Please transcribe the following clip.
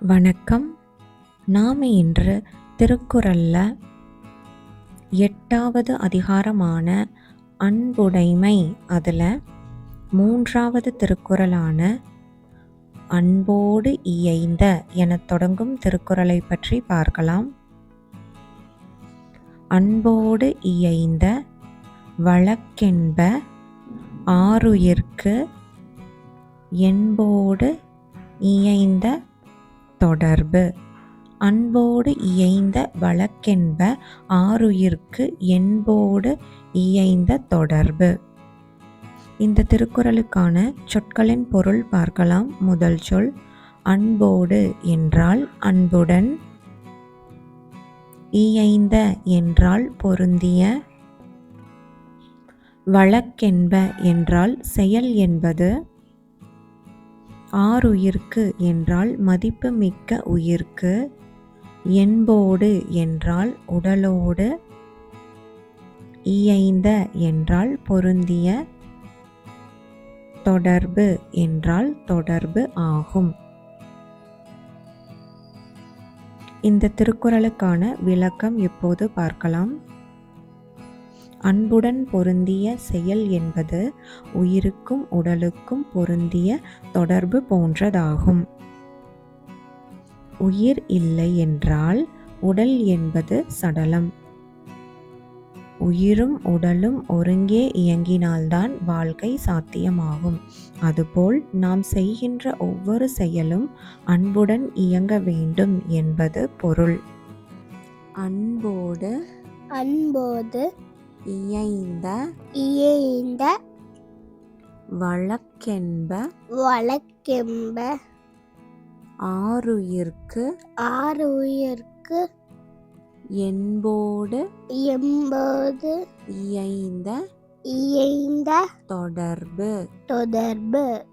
வணக்கம். நாம் இன்று திருக்குறளில் எட்டாவது அதிகாரமான அன்புடைமை அதில் மூன்றாவது திருக்குறளான அன்போடு இயைந்த எனத் தொடங்கும் திருக்குறளை பற்றி பார்க்கலாம். அன்போடு இயைந்த வழக்கென்ப ஆறுயிர்க்கு என்போடு இயைந்த தொடர்பு. அன்போடு இயைந்த வழக்கென்ப ஆருயிர்க்கு என்போடு இயைந்த தொடர்பு. இந்த திருக்குறளுக்கான சொற்களின் பொருள் பார்க்கலாம். முதல் சொல் அன்போடு என்றால் அன்புடன். இயைந்த என்றால் பொருந்திய. வழக்கென்ப என்றால் செயல் என்பது. ஆருயிர்க்கு என்றால் மதிப்பு மிக்க உயிர்க்கு என்போடு என்றால் உடலோடு இயைந்த என்றால் பொருந்திய தொடர்பு என்றால் தொடர்பு ஆகும். இந்த திருக்குறளுக்கான விளக்கம் இப்போது பார்க்கலாம்? அன்புடன் பொருந்திய செயல் என்பது உயிருக்கும் உடலுக்கும் பொருந்திய தொடர்பு போன்றதாகும். உயிர் இல்லை என்றால் உடல் என்பது சடலம். உயிரும் உடலும் ஒருங்கே இயங்கினால்தான் வாழ்க்கை சாத்தியமாகும். அதுபோல் நாம் செய்கின்ற ஒவ்வொரு செயலும் அன்புடன் இயங்க வேண்டும் என்பது பொருள். அன்போடு அன்போது இயைந்த இயைந்த வழக்கென்ப வழக்கென்ப ஆருயிர்க்கு ஆறு உயிர்க்கு என்போடு எண்பது இயைந்த இயைந்த தொடர்பு. தொடர்பு.